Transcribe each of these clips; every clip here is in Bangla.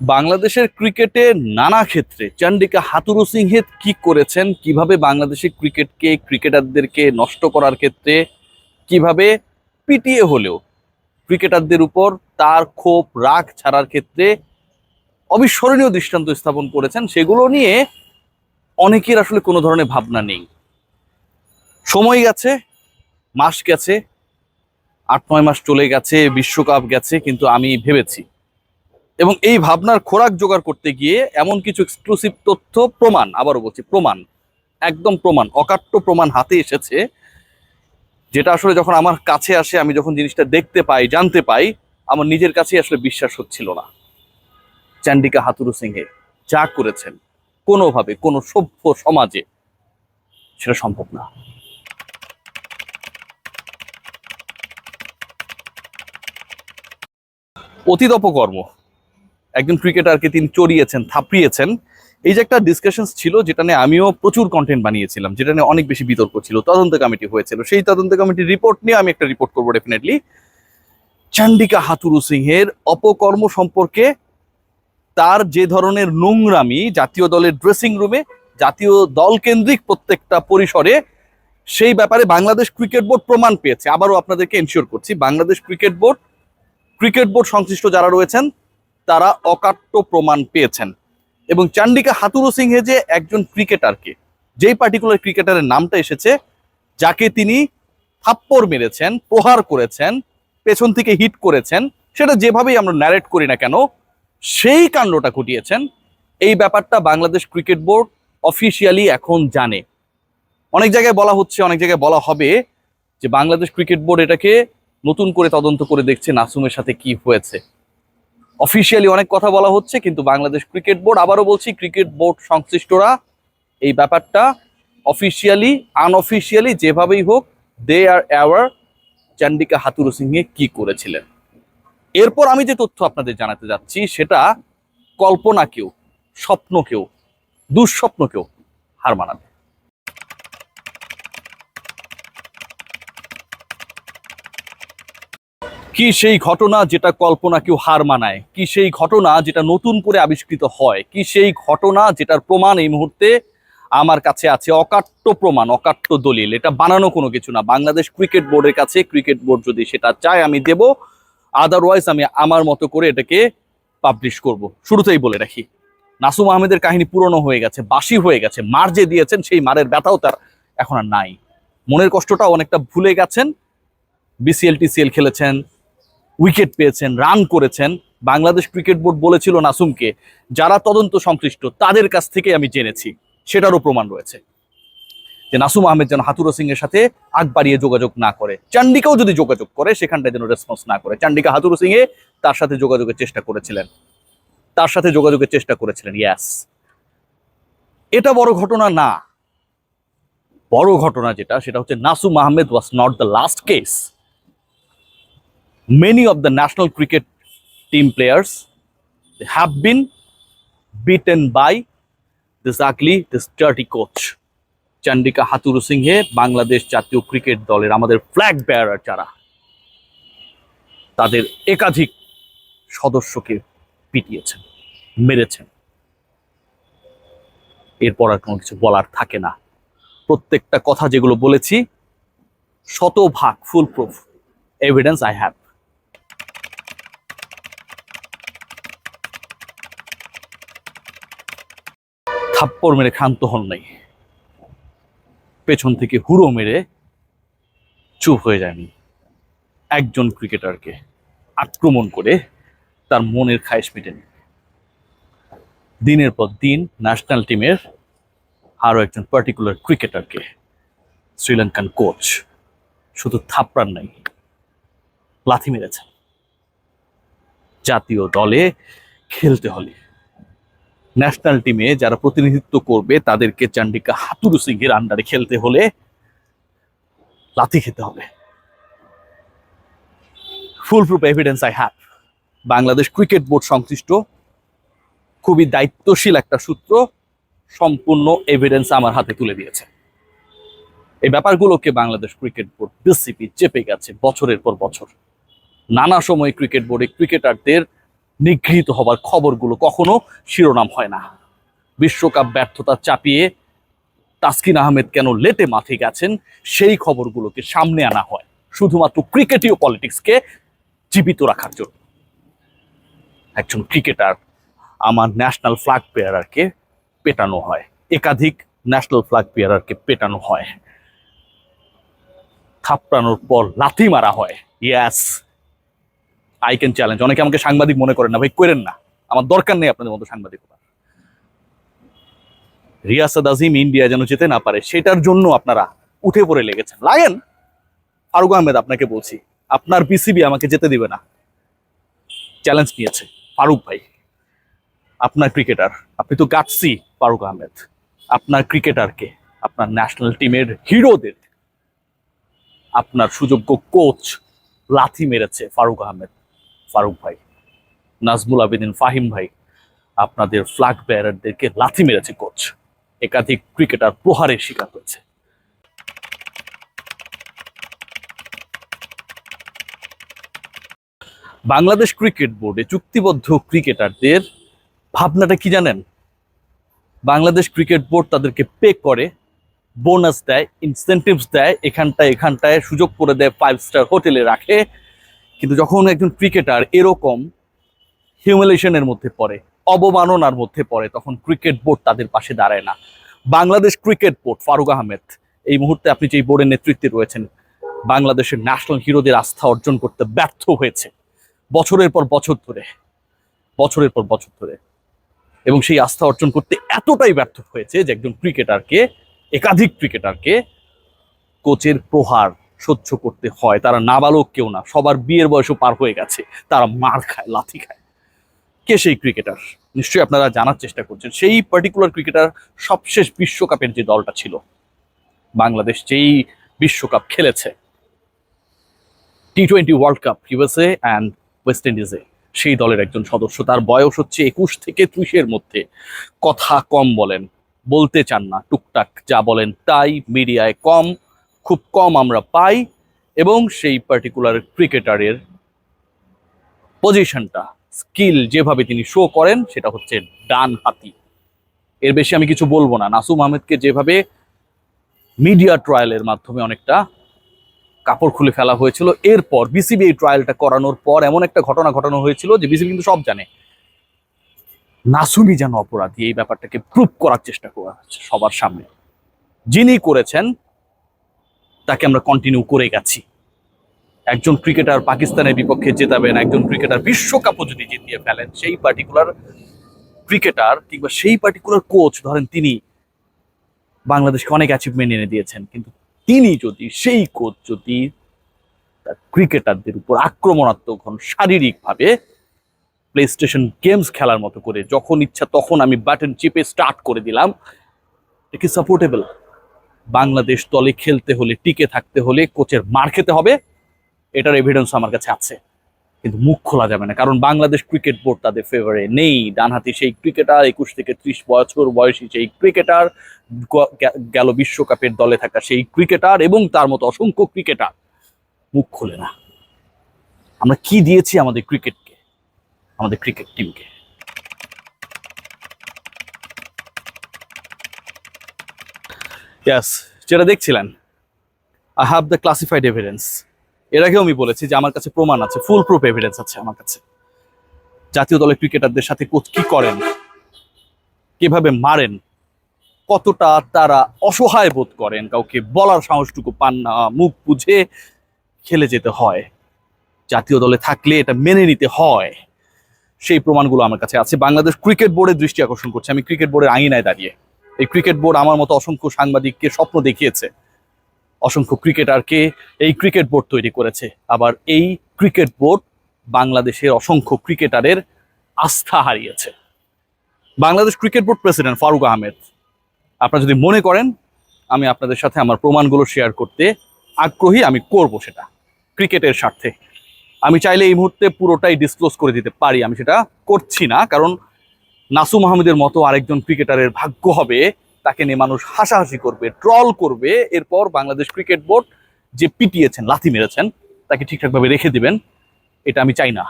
বাংলাদেশের ক্রিকেটে নানা ক্ষেত্রে। চান্ডিকা হাতুরু সিংহে কি করেছেন? কীভাবে বাংলাদেশের ক্রিকেটকে, ক্রিকেটারদেরকে নষ্ট করার ক্ষেত্রে কীভাবে পিটিয়ে হলেও ক্রিকেটারদের উপর তার ক্ষোভ, রাগ ছাড়ার ক্ষেত্রে অবিস্মরণীয় দৃষ্টান্ত স্থাপন করেছেন, সেগুলো নিয়ে অনেকের আসলে কোনো ধরনের ভাবনা নেই। সময় গেছে, মাস গেছে, আট, নয় মাস চলে গেছে, বিশ্বকাপ গেছে, কিন্তু আমি ভেবেছি এবং এই ভাবনার খোরাক জোগাড় করতে গিয়ে এমন কিছু এক্সক্লুসিভ তথ্য, প্রমাণ, আবারও বলছি, প্রমাণ, একদম প্রমাণ, অকাট্য প্রমাণ হাতে এসেছে, যেটা আসলে যখন আমার কাছে আসে, আমি যখন জিনিসটা দেখতে পাই, জানতে পাই, আমার নিজের কাছেই আসলে বিশ্বাস হচ্ছিল না। চান্ডিকা হাতুরু সিংহে যা করেছেন, কোনোভাবে, কোনো সভ্য সমাজে সেটা সম্ভব না। অতীত অপকর্ম একজন ক্রিকেটারকে তিনি চড়িয়েছেন, থাপড়িয়েছেন। এই যে একটা ডিসকাশন ছিল, যেটা নিয়ে আমিও প্রচুর কন্টেন্ট বানিয়েছিলাম, যেটা নিয়ে অনেক বেশি বিতর্ক ছিল, তদন্ত কমিটি হয়েছিল। সেই তদন্ত কমিটির রিপোর্ট নিয়ে আমি একটা রিপোর্ট করব ডেফিনেটলি চান্ডিকা হাতুরু সিংহের অপকর্ম সম্পর্কে তার যে ধরনের নোংরামি জাতীয় দলের ড্রেসিং রুমে জাতীয় দল কেন্দ্রিক প্রত্যেকটা পরিসরে, সেই ব্যাপারে বাংলাদেশ ক্রিকেট বোর্ড প্রমাণ পেয়েছে। আবারও আপনাদেরকে এনশিওর করছি, Bangladesh cricket board cricket board সংশ্লিষ্ট যারা রয়েছেন তারা অকাট্য প্রমাণ পেয়েছেন। এবং চান্ডিকা হাতুরু সিংহে যে একজন ক্রিকেটারকে, যেই পার্টিকুলার ক্রিকেটারের নামটা এসেছে, যাকে তিনি থাপ্পড় মেরেছেন, প্রহার করেছেন, পেছন থেকে হিট করেছেন, সেটা যেভাবেই আমরা ন্যারেট করি না কেন, সেই কাণ্ডটা ঘটিয়েছেন। এই ব্যাপারটা বাংলাদেশ ক্রিকেট বোর্ড অফিসিয়ালি এখন জানে। অনেক জায়গায় বলা হচ্ছে, অনেক জায়গায় বলা হবে যে বাংলাদেশ ক্রিকেট বোর্ড এটাকে নতুন করে তদন্ত করে দেখছে নাসুমের সাথে কি হয়েছে। অফিসিয়ালি অনেক কথা বলা হচ্ছে, কিন্তু বাংলাদেশ ক্রিকেট বোর্ড আবারও বলছি ক্রিকেট বোর্ড সংশ্লিষ্টরা এই ব্যাপারটা অফিসিয়ালি আনঅফিসিয়ালি যেভাবেই হোক they are aware Chandika Hathurusinghe কি করেছিলেন। এরপর আমি যে তথ্য আপনাদের জানাতে যাচ্ছি, সেটা কল্পনাকেও স্বপ্নকেও দুঃস্বপ্নকেও হার মানাবে। কি সেই ঘটনা যেটা কল্পনাকেও হার মানায়? কি সেই ঘটনা যেটা নতুন করে আবিষ্কৃত হয়? কি সেই ঘটনা যেটার প্রমাণ এই মুহূর্তে আমার কাছে আছে? অকাট্য প্রমাণ, অকাট্য দলিল। এটা বানানো কোনো কিছু না। বাংলাদেশ ক্রিকেট বোর্ডের কাছে ক্রিকেট বোর্ড যদি সেটা চায়, আমি দেব। আদারওয়াইজ আমি আমার মতো করে এটাকে পাবলিশ করব। শুরুতেই বলে রাখি, নাসুম আহমেদের কাহিনী পুরনো হয়ে গেছে, বাসি হয়ে গেছে। মার যে দিয়েছেন, সেই মারের ব্যথাও তার এখন আর নাই। মনের কষ্টটা অনেকটা ভুলে গেছেন। বিসিএল টিসিএল খেলেছেন উইকেট পেয়েছেন, রান করেছেন। বাংলাদেশ ক্রিকেট বোর্ড বলেছিল নাসুমকে, যারা তদন্ত সংশ্লিষ্ট, তাদের কাছ থেকে আমি জেনেছি। সেটারও প্রমাণ রয়েছে যে নাসুম আহমেদ যেন হাতুরো সিং এর সাথে আগ বাড়িয়ে যোগাযোগ না করে। চান্ডিকাও যদি যোগাযোগ করে, সেখানটায় যেন রেসপন্স না করে। চান্ডিকা হাতুরু সিং এ তার সাথে যোগাযোগের চেষ্টা করেছিলেন। তার সাথে যোগাযোগের চেষ্টা করেছিলেন ইয়াস এটা বড় ঘটনা না। বড় ঘটনা যেটা, সেটা হচ্ছে Nasum Ahmed was not the last case many of the national cricket team players have been beaten by this ugly, this dirty coach. Chandika Hathurusingha Bangladesh জাতীয় ক্রিকেট দলের আমাদের ফ্ল্যাগ বেয়ারার যারা তাদের একাধিক সদস্যকে পিটিয়েছেন মেরেছেন। এরপর আর কোনো কিছু বলার থাকে না। প্রত্যেকটা কথা যেগুলো বলেছি শতভাগ full proof evidence I have থাপ্পড় মেরে ক্ষান্ত হন নাই। পেছন থেকে হুড়ো মেরে চুপ হয়ে যায়নি। একজন ক্রিকেটারকে আক্রমণ করে তার মনের খায়েশ মেটেনি। দিনের পর দিন ন্যাশনাল টিমের আরও একজন পার্টিকুলার ক্রিকেটারকে শ্রীলঙ্কান কোচ শুধু থাপড়ান নাই, লাথি মেরেছেন। জাতীয় দলে খেলতে হলে ন্যাশনাল টিমে যারা প্রতিনিধিত্ব করবে, তাদেরকে চান্ডিকা হাতুরু সিংহের আন্ডারে খেলতে হলে লাথি খেতে হবে। Full proof evidence I have Bangladesh cricket board সংশ্লিষ্ট। খুবই দায়িত্বশীল একটা সূত্র, সম্পূর্ণ এভিডেন্স আমার হাতে তুলে দিয়েছে। এই ব্যাপারগুলোকে বাংলাদেশ ক্রিকেট বোর্ড বিসিপি চেপে গেছে বছরের পর বছর। নানা সময় ক্রিকেট বোর্ডে ক্রিকেটারদের নিগৃহীত হবার খবরগুলো কখনো শিরোনাম হয় না। বিশ্বকাপ ব্যর্থতা চাপিয়ে তাসকিন আহমেদ কেন লেটে মাঠে গেছেন, সেই খবরগুলোকে সামনে আনা হয়। শুধুমাত্র ক্রিকেটীয় পলিটিক্সকে জীবিত রাখার জন্য। একজন ক্রিকেটার আমার ন্যাশনাল ফ্ল্যাগ পেয়ারারকে পেটানো হয়। একাধিক ন্যাশনাল ফ্ল্যাগ পেয়ারারকে পেটানো হয়। থাপড়ানোর পর লাথি মারা হয়। ইয়াস আই ক্যান চ্যালেঞ্জ অনেকে আমাকে সাংবাদিক মনে করেন না, ভাই করেন না। আমার দরকার নেই আপনাদের মতো সাংবাদিকতা রিয়াসাদ আজিম ইন্ডিয়া যেন যেতে না পারে, সেটার জন্য আপনারা উঠে পড়ে লেগেছেন। লাগেন ফারুক আহমেদ আপনাকে বলছি, আপনার পিসিবি আমাকে যেতে দিবে না। চ্যালেঞ্জ নিয়েছে ফারুক ভাই। আপনার ক্রিকেটার, আপনি তো গাটসি ফারুক আহমেদ। আপনার ক্রিকেটারকে, আপনার ন্যাশনাল টিমের হিরোদের আপনার সুযোগ্য কোচ লাথি মেরেছে ফারুক আহমেদ। ফারুক ভাই, নাজমুল আবেদিন ফাহিম ভাই, আপনাদের ফ্ল্যাগ বেয়ারারদেরকে লাথি মেরেছে কোচ একাধিক ক্রিকেটার প্রহারের শিকার হয়েছে। বাংলাদেশ ক্রিকেট বোর্ডে চুক্তিবদ্ধ ক্রিকেটারদের ভাবনাটা কি জানেন? বাংলাদেশ ক্রিকেট বোর্ড তাদেরকে পে করে বোনাস দেয় ইনসেন্টিভস দেয়, এখানটায় এখানটায় সুযোগ করে দেয় ফাইভ স্টার হোটেলে রাখে কিন্তু যখন একজন ক্রিকেটার এরকম হিউমিলেশনের মধ্যে পড়ে, অবমাননার মধ্যে পড়ে, তখন ক্রিকেট বোর্ড তাদের পাশে দাঁড়ায় না। বাংলাদেশ ক্রিকেট বোর্ড ফারুক আহমেদ, এই মুহূর্তে আপনি যেই বোর্ডের নেতৃত্বে রয়েছেন, বাংলাদেশের ন্যাশনাল হিরোদের আস্থা অর্জন করতে ব্যর্থ হয়েছে। বছরের পর বছর ধরে, বছরের পর বছর ধরে। এবং সেই আস্থা অর্জন করতে এতটাই ব্যর্থ হয়েছে যে একজন ক্রিকেটারকে একাধিক ক্রিকেটারকে কোচের প্রহার সহ্য করতে হয়। তারা নাবালক কেউ না। সবার বিয়ের বয়সও পার হয়ে গেছে। তারা মার খায়, লাথি খায়। কে সেই ক্রিকেটার? নিশ্চয়ই আপনারা জানার চেষ্টা করছেন। সেই পার্টিকুলার ক্রিকেটার সবশেষ বিশ্বকাপের যে দলটা ছিল, বাংলাদেশ যেই বিশ্বকাপ খেলেছে। T twenty world cup USA and West ইন্ডিজে সেই দলের একজন সদস্য। তার বয়স হচ্ছে একুশ থেকে ত্রিশের মধ্যে। কথা কম বলেন, বলতে চান না। টুকটাক যা বলেন তাই মিডিয়ায় কম খুব কম আমরা পাই এবং সেই পার্টিকুলার ক্রিকেটারের পজিশনটা স্কিল যেভাবে তিনি শো করেন সেটা হচ্ছে ডান হাতি। এর বেশি আমি কিছু বলব না। নাসুম আহমেদকে যেভাবে মিডিয়া ট্রায়ালের মাধ্যমে অনেকটা কাপড় খুলে ফেলা হয়েছিল, এরপর বিসিবি এই ট্রায়ালটা করানোর পর এমন একটা ঘটনা ঘটানো হয়েছিল যে বিসিবি কিন্তু সব জানে। নাসুমি যেন অপরাধী, এই ব্যাপারটাকে প্রুভ করার চেষ্টা করা হচ্ছে সবার সামনে। যিনি করেছেন তাকে আমরা কন্টিনিউ করে গেছি। একজন ক্রিকেটার পাকিস্তানের বিপক্ষে জেতাবেন, একজন ক্রিকেটার বিশ্বকাপও যদি জিতিয়ে ফেলেন, সেই পার্টিকুলার ক্রিকেটার কিংবা সেই পার্টিকুলার কোচ ধরেন তিনি বাংলাদেশকে অনেক অ্যাচিভমেন্ট এনে দিয়েছেন, কিন্তু তিনি যদি, সেই কোচ যদি তার ক্রিকেটারদের উপর আক্রমণাত্মক হন, শারীরিকভাবে প্লে স্টেশন গেমস খেলার মতো করে, যখন ইচ্ছা তখন আমি বাটন চিপে স্টার্ট করে দিলাম, এটা কি সাপোর্টেবল বাংলাদেশ দলে খেলতে হলে, টিকে থাকতে হলে কোচের মার খেতে হবে। এটার এভিডেন্স আমার কাছে আছে। কিন্তু মুখ খোলা যাবে না, কারণ বাংলাদেশ ক্রিকেট বোর্ড তাদের ফেভারে নেই। ডানহাতি সেই ক্রিকেটার একুশ থেকে ত্রিশ বছর বয়সী সেই ক্রিকেটার গেল বিশ্বকাপের দলে থাকা সেই ক্রিকেটার এবং তার মতো অসংখ্য ক্রিকেটার মুখ খোলে না। আমরা কি দিয়েছি আমাদের ক্রিকেটকে আমাদের ক্রিকেট টিমকে ইয়াস যেটা দেখছিলেন। I have the classified evidence এর আগেও আমি বলেছি যে আমার কাছে প্রমাণ আছে ফুল প্রুফ এভিডেন্স আছে আমার কাছে। জাতীয় দলের ক্রিকেটারদের সাথে কোচ কি করেন? কীভাবে মারেন? কতটা তারা অসহায় বোধ করেন? কাউকে বলার সাহসটুকু পান না, মুখ বুঝে খেলে যেতে হয়। জাতীয় দলে থাকলে এটা মেনে নিতে হয়। সেই প্রমাণগুলো আমার কাছে আছে। বাংলাদেশ ক্রিকেট বোর্ডের দৃষ্টি আকর্ষণ করছে। আমি ক্রিকেট বোর্ডের আঙিনায় দাঁড়িয়ে। এই ক্রিকেট বোর্ড আমার মতো অসংখ্য সাংবাদিককে স্বপ্ন দেখিয়েছে। অসংখ্য ক্রিকেটারকে এই ক্রিকেট বোর্ড তৈরি করেছে। আবার এই ক্রিকেট বোর্ড বাংলাদেশের অসংখ্য ক্রিকেটারের আস্থা হারিয়েছে। Bangladesh cricket board president Farooq Ahmed, আপনারা যদি মনে করেন, আমি আপনাদের সাথে আমার প্রমাণগুলো শেয়ার করতে আগ্রহী, আমি করব সেটা ক্রিকেটের স্বার্থে। আমি চাইলে এই মুহূর্তে পুরোটাই ডিসক্লোজ করে দিতে পারি, আমি সেটা করছি না, কারণ নাসুম আহমেদের মতো আরেকজন ক্রিকেটারের ভাগ্য হবে। তাকে নিয়ে মানুষ হাসাহাসি করবে, ট্রল করবে। এরপর বাংলাদেশ ক্রিকেট বোর্ড যে পিটিয়েছেন, লাথি মেরেছেন, তাকে ঠিকঠাকভাবে রেখে দিবেন। এটা আমি চাই না।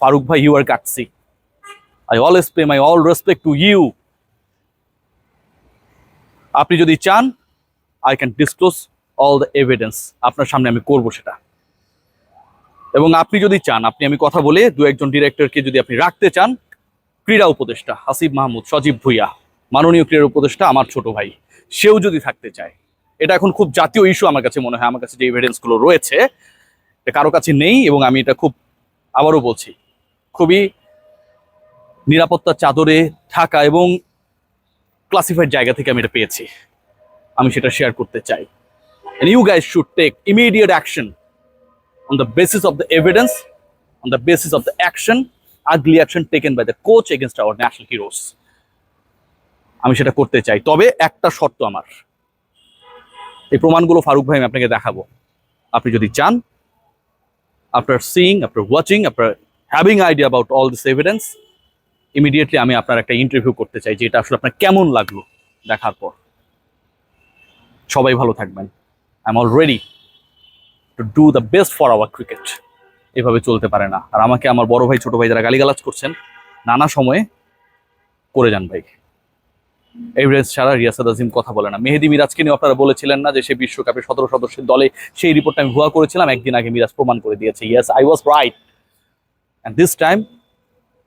ফারুক ভাই you are gutsy I always pay my all respect to you আপনি যদি চান I can disclose all the evidence আপনার সামনে আমি করব সেটা। এবং আপনি যদি চান, আপনি আমি কথা বলে দু একজন ডিরেক্টরকে যদি আপনি রাখতে চান ক্রীড়া উপদেষ্টা হাসিব মাহমুদ, সজীব ভুইয়া। মাননীয় ক্রীড়া উপদেষ্টা আমার ছোট ভাই। সেও যদি থাকতে চায়, এটা এখন খুব জাতীয় ইস্যু আমার কাছে মনে হয়, আমার কাছে যে এভিডেন্সগুলো রয়েছে, এটা কারও কাছে নেই এবং আমি এটা খুব, আবারও বলছি, খুবই নিরাপত্তার চাদরে থাকা এবং ক্লাসিফাইড জায়গা থেকে আমি এটা পেয়েছি। আমি সেটা শেয়ার করতে চাই। And you guys should take immediate action on the basis of the evidence, on the basis the action ugly action taken by the coach against our national heroes. আমি সেটা করতে চাই। তবে একটা শর্ত আমার। এই প্রমাণগুলো ফারুক ভাই, আমি আপনাকে দেখাবো। আপনি যদি চান after seeing after watching after having idea about all this evidence immediately আমি আপনার একটা ইন্টারভিউ করতে চাই যে এটা আসলে আপনার কেমন লাগল দেখার পর। সবাই ভালো থাকবেন। I am all ready to do the best for our cricket এভাবে চলতে পারে না। আর আমাকে আমার বড় ভাই, ছোট ভাই যারা গালিগালাজ করছেন, নানা সময়ে করে যান ভাই। এভিডেন্স ছাড়া রিয়াসাদ আজিম কথা বলে না। মেহেদি মিরাজকে নিয়ে আপনারা বলেছিলেন না যে সে বিশ্বকাপে সতেরো সদস্যের দলে সেই রিপোর্টটা আমি ভুয়া করেছিলাম, একদিন আগে মিরাজ প্রমাণ করে দিয়েছে। Yes I was right and this time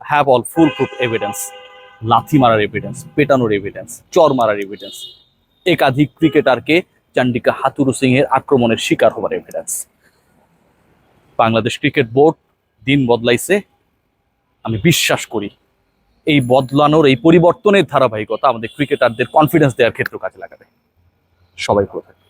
have all full proof evidence লাথি মারার এভিডেন্স পেটানোর এভিডেন্স চর মারার এভিডেন্স একাধিক ক্রিকেটারকে চান্ডিকা হাতুরু সিং এর আক্রমণের শিকার হবার এভিডেন্স বাংলাদেশ ক্রিকেট বোর্ড দিন বদলাইছে। আমি বিশ্বাস করি, এই বদলানোর, এই পরিবর্তনের ধারাবাহিকতা আমাদের ক্রিকেটারদের কনফিডেন্স দেওয়ার ক্ষেত্রে কাজে লাগাবে। সবাই ভালো